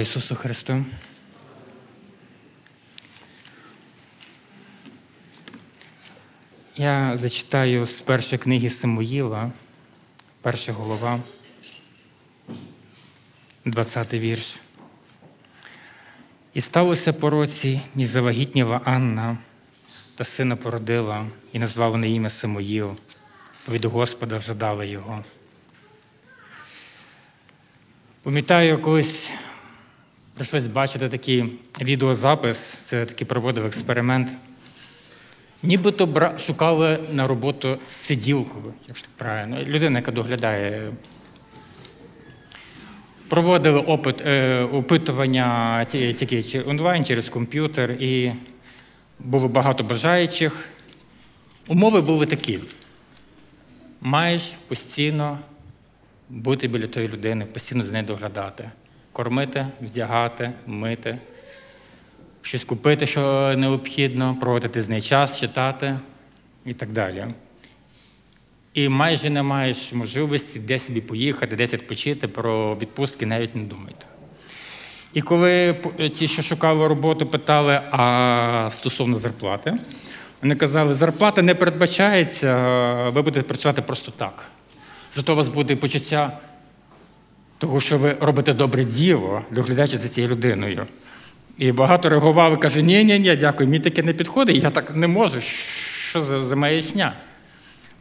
Ісусу Христу! Я зачитаю з першої книги Самуїла, перша голова, 20 вірш. І сталося по році, і завагітніла Анна, та сина породила, і назвав на ім'я Самуїл, від Господа вже його. Пам'ятаю, колись прийшлось бачити такий відеозапис, це такий проводив експеримент. Нібито бра- шукали на роботу сиділку, якщо так правильно, людина, яка доглядає. Проводили опит, е, опитування тільки онлайн через комп'ютер, і було багато бажаючих. Умови були такі: маєш постійно бути біля тої людини, постійно з нею доглядати, кормити, вдягати, мити, щось купити, що необхідно, проводити з нею час, читати і так далі. І майже не маєш можливості десь собі поїхати, десь відпочити, про відпустки навіть не думайте. І коли ті, що шукали роботу, питали, а стосовно зарплати, вони казали, зарплата не передбачається, ви будете працювати просто так. Зато у вас буде почуття того, що ви робите добре діло, доглядаючи за цією людиною. І багато реагували, каже, ні, ні, ні, дякую, мені таке не підходить, я так не можу. Що за, за маячня?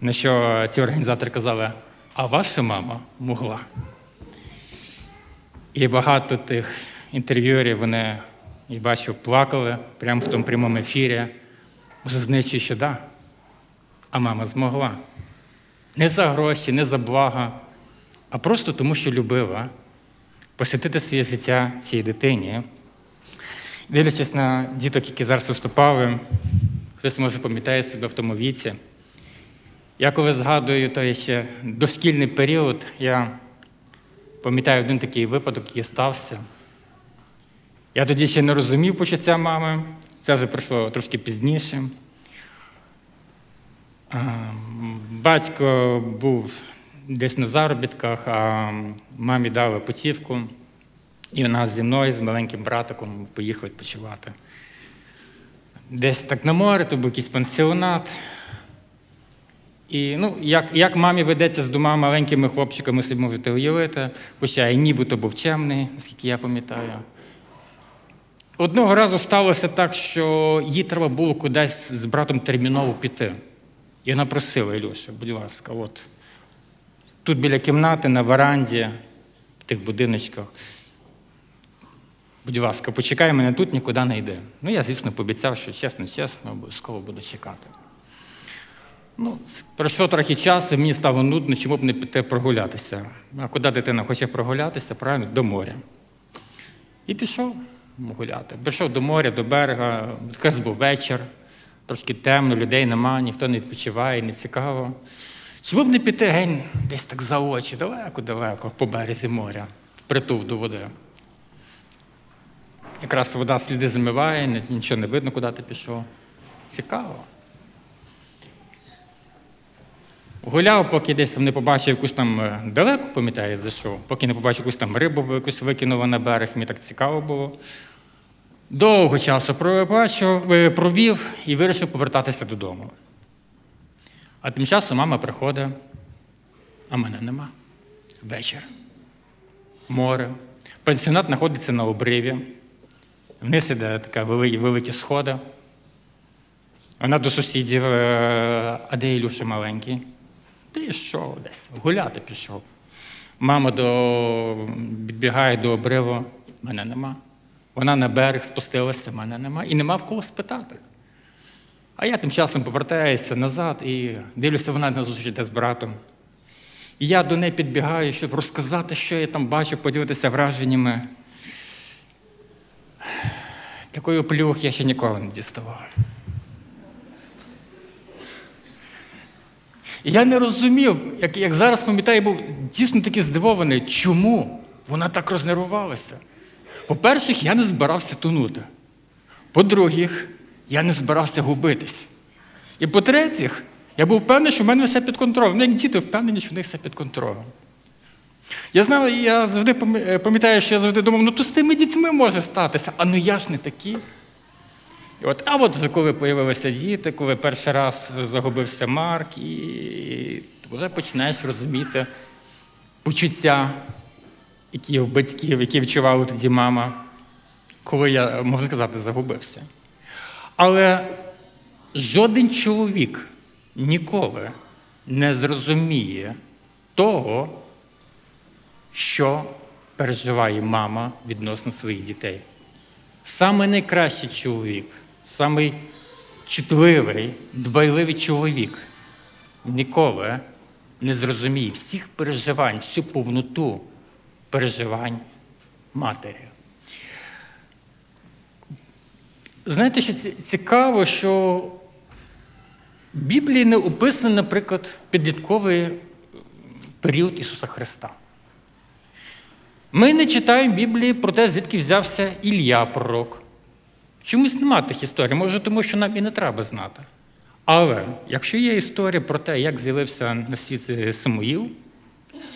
На що ці організатори казали, а ваша мама могла. І багато тих інтерв'юерів вони, я бачив, плакали прямо в тому прямому ефірі, зазначуючи, що да, а мама змогла. Не за гроші, не за блага, а просто тому, що любила посвятити своє життя цій дитині. Дивлячись на діток, які зараз виступали, хтось може пам'ятає себе в тому віці. Я коли згадую той ще дошкільний період, я пам'ятаю один такий випадок, який стався. Я тоді ще не розумів почуття мами, це вже пройшло трошки пізніше. Батько був десь на заробітках, а мамі дали путівку, і вона зі мною, з маленьким братиком, поїхала відпочивати. Десь так на море, то був якийсь пансіонат. І ну, як, як мамі ведеться з двома маленькими хлопчиками, собі можете уявити, хоча і нібито був чемний, наскільки я пам'ятаю. Одного разу сталося так, що їй треба було кудись з братом терміново піти. І вона просила Ілюша, будь ласка, от тут біля кімнати, на веранді, в тих будиночках. Будь ласка, почекай мене тут, нікуди не йде. Ну, я, звісно, пообіцяв, що чесно, чесно, обов'язково буду чекати. Ну, пройшло трохи часу, мені стало нудно, чому б не піти прогулятися. А куди дитина хоче прогулятися, правильно? До моря. І пішов гуляти. Пішов до моря, до берега, якраз був вечір, трошки темно, людей нема, ніхто не відпочиває, не цікаво. Чому б не піти гень десь так за очі, далеко-далеко, по березі моря, впритул до води. Якраз вода сліди замиває, нічого не видно, куди ти пішов. Цікаво. Гуляв, поки десь там не побачив якусь там е, далеко, пам'ятаю, зайшов, поки не побачив якусь там рибу якусь викинула на берег, мені так цікаво було. Довго часу е, провів і вирішив повертатися додому. А тим часом мама приходить, а мене нема. Вечір. Море. Пансіонат знаходиться на обриві. Вниз іде така великі, сходи. Вона до сусідів, а де Ілюша маленький? Пішов десь, гуляти пішов. Мама до... підбігає до обриву, мене нема. Вона на берег спустилася, мене нема. І нема в кого спитати. А я тим часом повертаюся назад і дивлюся, вона на зустріч йде з братом. І я до неї підбігаю, щоб розказати, що я там бачу, поділитися враженнями. Такої плюх я ще ніколи не діставав. І я не розумів, як, як зараз пам'ятаю, був дійсно таки здивований, чому вона так рознервувалася. По-перше, я не збирався тонути. По-друге, я не збирався губитись. І по-третє, я був впевнений, що в мене все під контролем. Ну, як діти впевнені, що в них все під контролем. Я знаю, я завжди е, пам'ятаю, що я завжди думав, ну то з тими дітьми може статися, а ну я ж не такі. І от, а от коли з'явилися діти, коли перший раз загубився Марк, і вже починаєш розуміти почуття, які в батьків, які відчувала тоді мама, коли я, можна сказати, загубився. Але жоден чоловік ніколи не зрозуміє того, що переживає мама відносно своїх дітей. Саме найкращий чоловік, самий чутливий, дбайливий чоловік ніколи не зрозуміє всіх переживань, всю повноту переживань матері. Знаєте, що цікаво, що в Біблії не описано, наприклад, підлітковий період Ісуса Христа. Ми не читаємо Біблії про те, звідки взявся Ілля пророк. Чомусь нема тих історій, може, тому що нам і не треба знати. Але якщо є історія про те, як з'явився на світ е, Самуїл,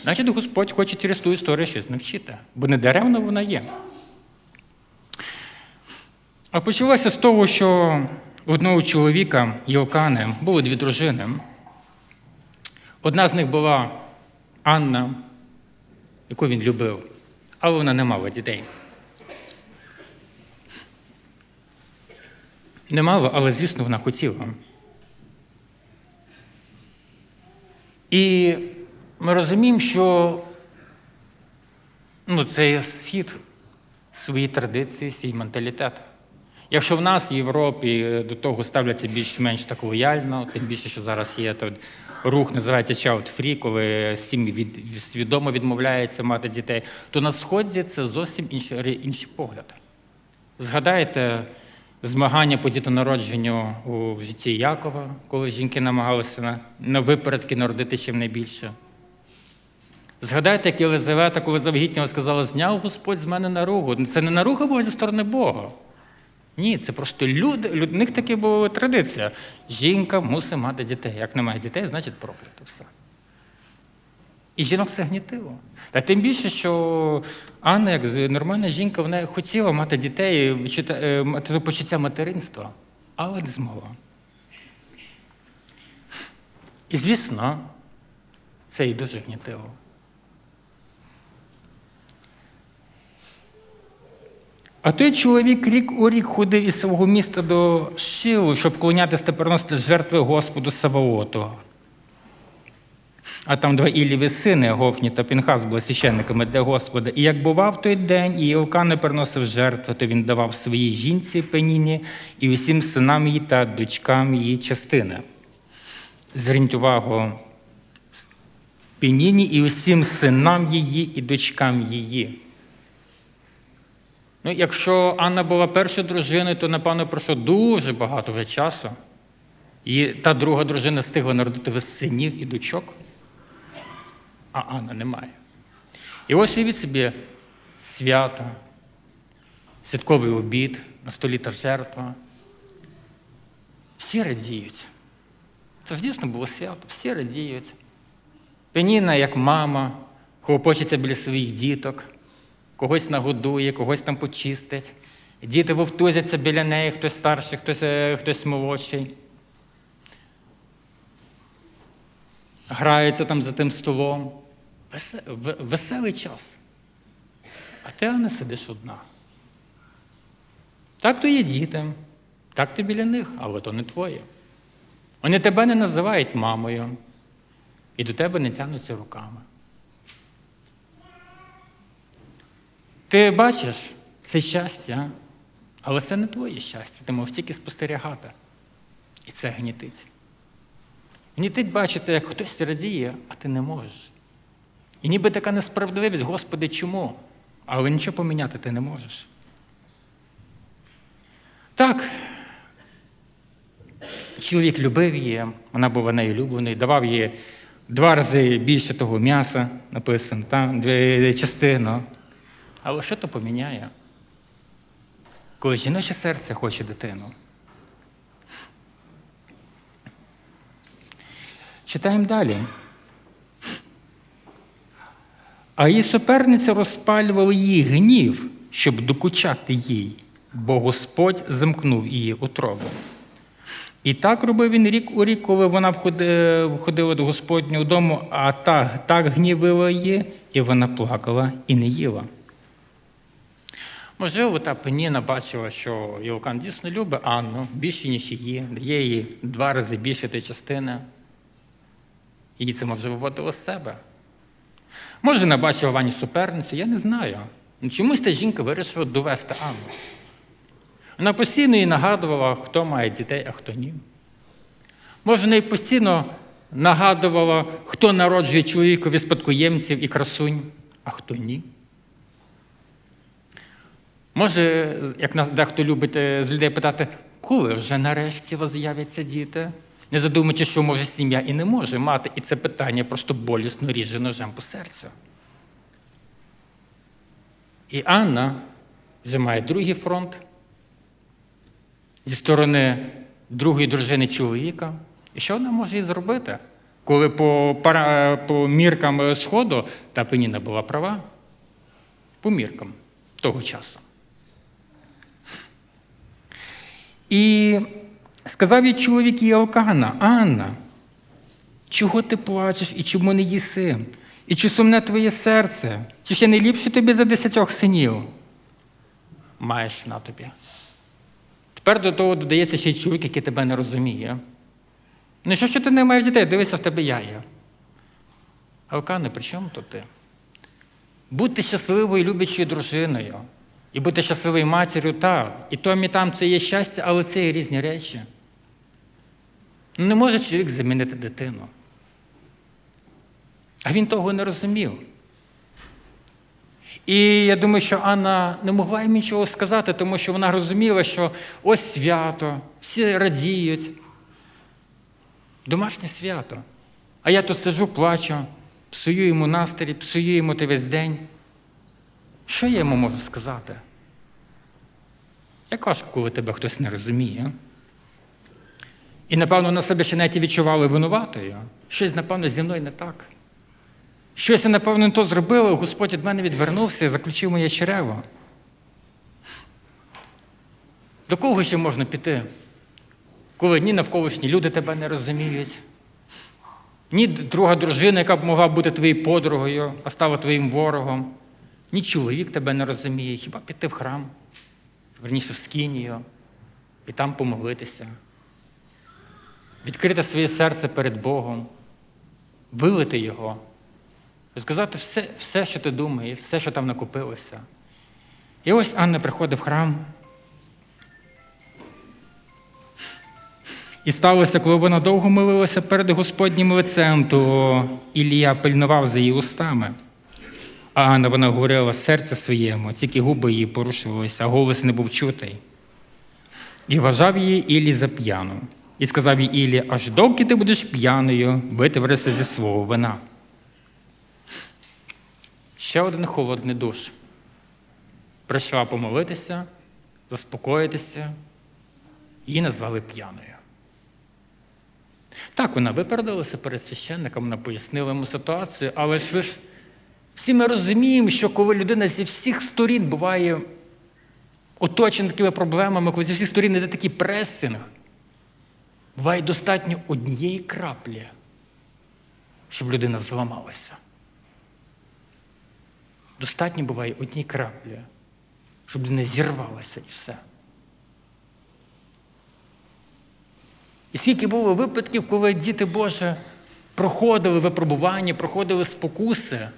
значить Господь хоче через ту історію щось навчити, бо не даремно вона є. А почалося з того, що одного чоловіка, Єлкани, було дві дружини. Одна з них була Анна, яку він любив, але вона не мала дітей. Не мала, але, звісно, вона хотіла. І ми розуміємо, що ну, це є схід свої традиції, свій менталітет. Якщо в нас в Європі до того ставляться більш-менш так лояльно, тим більше, що зараз є той рух, називається Child Free, коли сім'ї від, свідомо відмовляються мати дітей, то на Сході це зовсім інші, інші погляди. Згадайте змагання по дітонародженню у житті Якова, коли жінки намагалися на, на випередки народити чим найбільше. Згадайте, як Єлизавета, коли завагітніла, сказала, зняв Господь з мене наругу. Це не наруга була зі сторони Бога. Ні, це просто люди, люд- в них таки була традиція. Жінка мусить мати дітей. Як немає дітей, значить проклято все. І жінок це гнітило. Та тим більше, що Анна, як нормальна жінка, вона хотіла мати дітей, е, мати почуття материнства, але не змогла. І, звісно, це її дуже гнітило. А той чоловік рік у рік ходив із свого міста до Шилу, щоб вклонятися та приносити жертви Господу Саваоту. А там два Ілліві сини, Гофні та Пінхас, були священниками для Господа. І як бував той день, і Ілка не приносив жертви, то він давав своїй жінці Пеніні і усім синам її та дочкам її частини. Зверніть увагу, Пеніні і усім синам її і дочкам її. Ну, якщо Анна була першою дружиною, то, напевно, пройшло дуже багато вже часу. І та друга дружина встигла народити вже синів і дочок, а Анна немає. І ось уявіть собі свято, святковий обід, на столі та жертва. Всі радіють. Це ж дійсно було свято, всі радіють. Пеніна, як мама, хлопочеться біля своїх діток, когось нагодує, когось там почистить. Діти вовтузяться біля неї, хтось старший, хтось, е, хтось молодший. Граються там за тим столом. Весе- Веселий час. А ти не сидиш одна. Так то є діти, так ти біля них, але то не твоє. Вони тебе не називають мамою і до тебе не тягнуться руками. Ти бачиш це щастя, але це не твоє щастя, ти можеш тільки спостерігати. І це гнітить. Гнітить бачити, як хтось радіє, а ти не можеш. І ніби така несправедливість, Господи, чому? Але нічого поміняти ти не можеш. Так, чоловік любив її, вона була нею улюбленою, давав їй два рази більше того м'яса, написано, там, дві частини. Але що то поміняє? Коли жіноче серце хоче дитину. Читаємо далі. А її суперниця розпалювала її гнів, щоб докучати їй, бо Господь замкнув її утробу. І так робив він рік у рік, коли вона входи- входила до Господнього дому, а та так гнівила її, і вона плакала і не їла. Можливо, та Пеніна бачила, що Єлкан дійсно любить Анну більше, ніж її, дає їй два рази більше тієї частини. Її це може виводило з себе. Може, вона бачила в суперницю, я не знаю. Ну, Чомусь та жінка вирішила довести Анну. Вона постійно їй нагадувала, хто має дітей, а хто ні. Може, вона й постійно нагадувала, хто народжує чоловікові спадкоємців і красунь, а хто ні. Може, як нас дехто любить е, з людей питати, коли вже нарешті у вас з'являться діти? Не задумуючи, що може сім'я і не може мати, і це питання просто болісно ріже ножем по серцю. І Анна вже має другий фронт зі сторони другої дружини чоловіка. І що вона може і зробити? Коли по, пара- по міркам е, Сходу та Пеніна була права, по міркам того часу. І сказав їй чоловік її Алкана, Анна, чого ти плачеш і чому не їси? І чи сумне твоє серце? Чи ще не ліпше тобі за десятьох синів? Маєш на тобі. Тепер до того додається ще й чоловік, який тебе не розуміє. Ну що, що ти не маєш дітей? Дивися, в тебе я є. Алкане, при чому тут ти? Бути щасливою люблячою дружиною. І бути щасливою матір'ю, так. І там, і там це є щастя, але це є різні речі. Ну, не може чоловік замінити дитину. А він того не розумів. І я думаю, що Анна не могла їм нічого сказати, тому що вона розуміла, що ось свято, всі радіють. Домашнє свято. А я тут сижу, плачу, псую йому настрій, псую йому ти весь день. Що я йому можу сказати? Як важко, коли тебе хтось не розуміє. І, напевно, на себе ще навіть відчували винуватою. Щось, напевно, зі мною не так. Щось я, напевно, не то зробила, Господь від мене відвернувся і заключив моє черево. До кого ще можна піти, коли ні навколишні люди тебе не розуміють, ні друга дружина, яка б могла бути твоєю подругою, а стала твоїм ворогом, ні чоловік тебе не розуміє, хіба піти в храм, верніше в скинію, і там помолитися, відкрити своє серце перед Богом, вилити його. Сказати все, все, що ти думаєш, все, що там накопилося. І ось Анна приходить в храм. І сталося, коли вона довго молилася перед Господнім лицем, то Ілія пильнував за її устами. А Анна вона говорила серце своєму, тільки губи її порушувалися, а голос не був чутий. І вважав її Ілі за п'яну. І сказав їй Ілі, аж доки ти будеш п'яною, витворися зі свого вина. Ще один холодний душ. Прийшла помолитися, заспокоїтися, її назвали п'яною. Так, вона виправдалася перед священником, вона пояснила йому ситуацію, але ж ви ж всі ми розуміємо, що коли людина зі всіх сторін буває оточена такими проблемами, коли зі всіх сторін йде такий пресинг, буває достатньо однієї краплі, щоб людина зламалася. Достатньо буває одній краплі, щоб людина зірвалася і все. І скільки було випадків, коли діти Божі проходили випробування, проходили спокуси,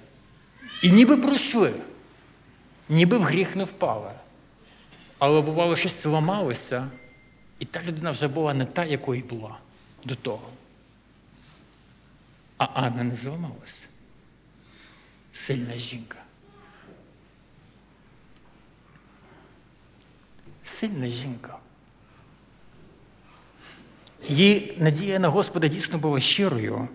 і ніби пройшли, ніби в гріх не впали. Але бувало, щось зламалося, і та людина вже була не та, якою була до того. А Анна не зламалася. Сильна жінка. Сильна жінка. Її надія на Господа дійсно була щирою.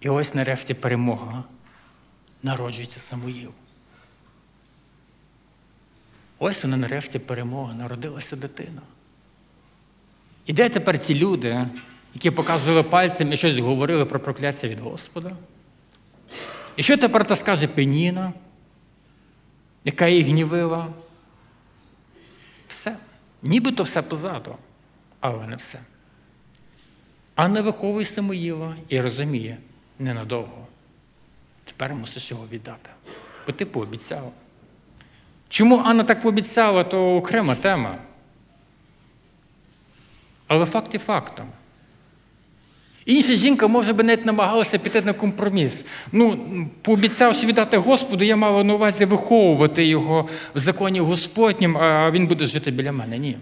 І ось нарешті перемога народжується Самуїл. Ось вона нарешті перемога, народилася дитина. І де тепер ці люди, які показували пальцем і щось говорили про прокляття від Господа? І що тепер та скаже Пеніна, яка її гнівила? Все. Нібито все позаду, але не все. Анна виховує Самоїла і розуміє ненадовго. Тепер мусиш його віддати. Бо ти пообіцяв. Чому Анна так пообіцяла, то окрема тема. Але факт є фактом. Інша жінка, може би, навіть намагалася піти на компроміс. Ну, пообіцявши віддати Господу, я мала на увазі виховувати його в законі Господнім, а він буде жити біля мене. Ні.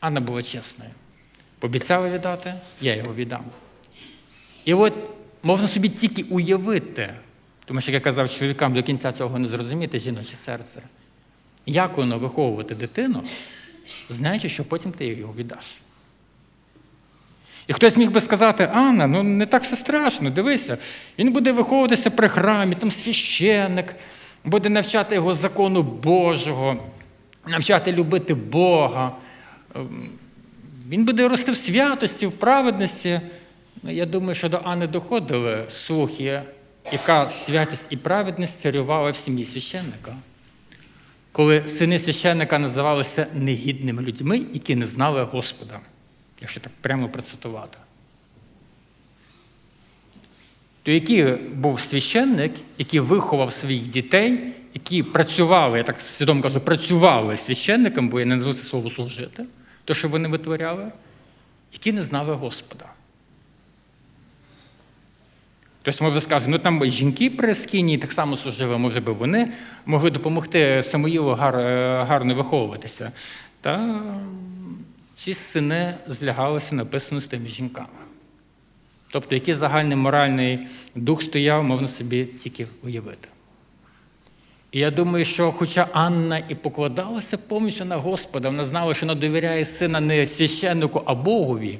Анна була чесною. Пообіцяла віддати, я його віддам. І от можна собі тільки уявити, тому що, як я казав, чоловікам до кінця цього не зрозуміти жіноче серце. Як воно виховувати дитину, знаючи, що потім ти його віддаш. І хтось міг би сказати, Анна, ну не так все страшно, дивися, він буде виховуватися при храмі, там священник, буде навчати його закону Божого, навчати любити Бога. Ем, Він буде рости в святості, в праведності. Ну, я думаю, що до Анни доходили слухи, яка святість і праведність царювала в сім'ї священника. Коли сини священника називалися негідними людьми, які не знали Господа якщо так прямо процитувати. То який був священник, який виховав своїх дітей, які працювали, я так свідомо кажу, працювали священником, бо я не назву це слово служити, то, що вони витворяли, які не знали Господа. Тобто, може сказати, ну там жінки при скині так само служили, може би вони могли допомогти Самоїлу гар, гарно виховуватися. Та ці сини злягалися написано з тими жінками. Тобто, який загальний моральний дух стояв, можна собі тільки уявити. І я думаю, що хоча Анна і покладалася повністю на Господа, вона знала, що вона довіряє сина не священнику, а Богові,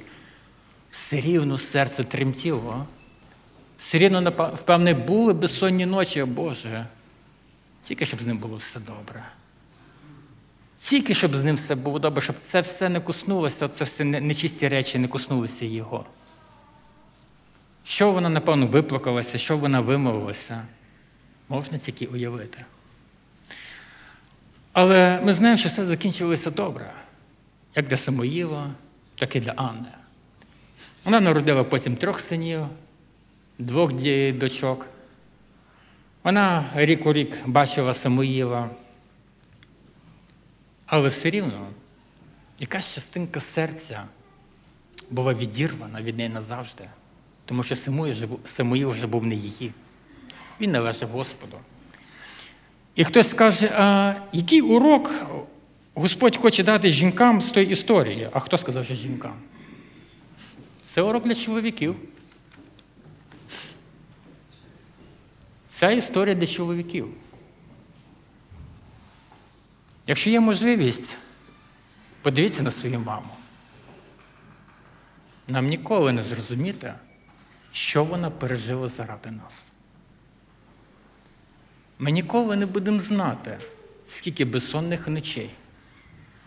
все рівно серце тремтіло. Все рівно, впевне, були безсонні ночі, Боже, тільки щоб з ним було все добре. Тільки щоб з ним все було добре, щоб це все не коснулося, це все нечисті речі не коснулися його. Що вона, напевно, виплакалася, що вона вимовилася, можна тільки уявити. Але ми знаємо, що все закінчилося добре, як для Самоїла, так і для Анни. Вона народила потім трьох синів, двох дочок. Вона рік у рік бачила Самоїла. Але все рівно якась частинка серця була відірвана від неї назавжди, тому що Самуїл вже був не її. Він належав Господу. І хтось скаже, а який урок Господь хоче дати жінкам з тої історії? А хто сказав, що жінкам? Це урок для чоловіків. Ця історія для чоловіків. Якщо є можливість, подивіться на свою маму. Нам ніколи не зрозуміти, що вона пережила заради нас. Ми ніколи не будемо знати, скільки безсонних ночей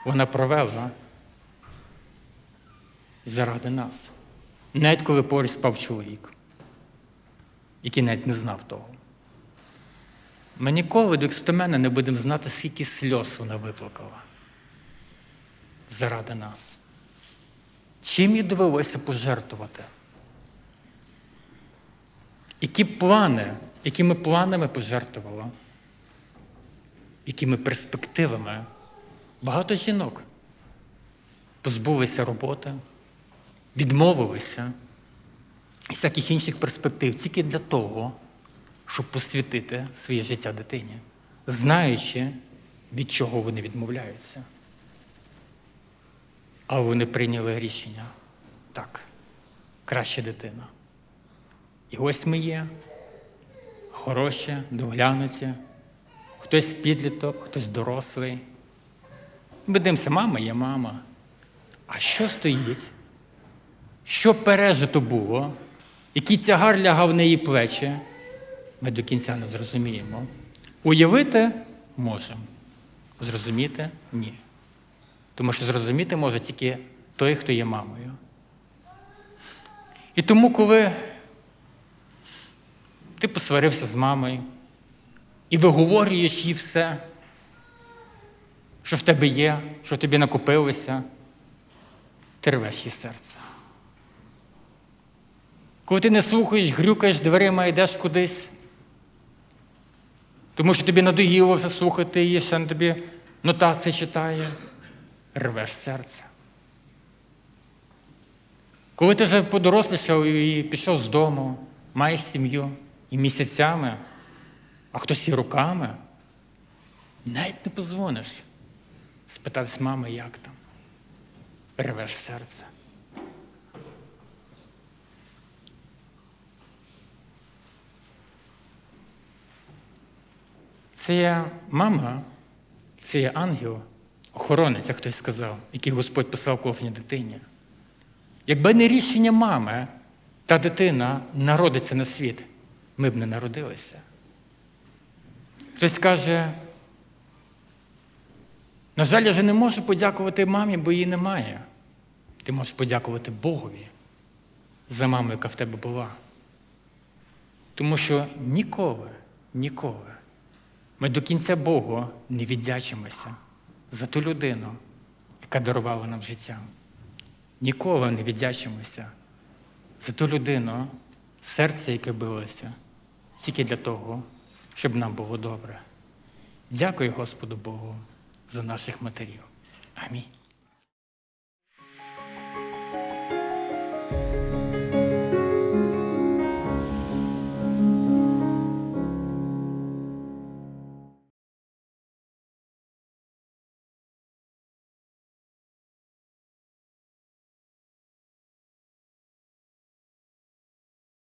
вона провела заради нас. Навіть коли поруч спав чоловік, який навіть не знав того. Ми ніколи до мене не будемо знати, скільки сльоз вона виплакала заради нас. Чим їй довелося пожертвувати? Які плани, якими планами пожертвувала? Якими перспективами? Багато жінок позбулися роботи, відмовилися і всяких інших перспектив тільки для того, щоб посвятити своє життя дитині, знаючи, від чого вони відмовляються. А вони прийняли рішення так, краще дитина. І ось ми є, хороші, доглянуті, хтось підліток, хтось дорослий. Ми дивимося, мама є мама. А що стоїть? Що пережито було? Який тягар лягав на її плечі? Ми до кінця не зрозуміємо. Уявити можемо, зрозуміти ні. Тому що зрозуміти може тільки той, хто є мамою. І тому, коли ти посварився з мамою і виговорюєш їй все, що в тебе є, що тобі накопилося, ти рвеш їй серце. Коли ти не слухаєш, грюкаєш дверима, йдеш кудись, тому що тобі надоїло вже слухати її, ще на тобі нотації читає, рвеш серце. Коли ти вже подорослішав і пішов з дому, маєш сім'ю і місяцями, а хтось і руками, навіть не позвониш, спитатись мами, як там, рвеш серце. Це мама, це ангел, охоронець, як хтось сказав, який Господь писав кожній дитині. Якби не рішення мами, та дитина народиться на світ, ми б не народилися. Хтось каже, на жаль, я вже не можу подякувати мамі, бо її немає. Ти можеш подякувати Богові за маму, яка в тебе була. Тому що ніколи, ніколи ми до кінця Богу не віддячимося за ту людину, яка дарувала нам життя. Ніколи не віддячимося за ту людину, серце, яке билося, тільки для того, щоб нам було добре. Дякую Господу Богу за наших матерів. Амінь.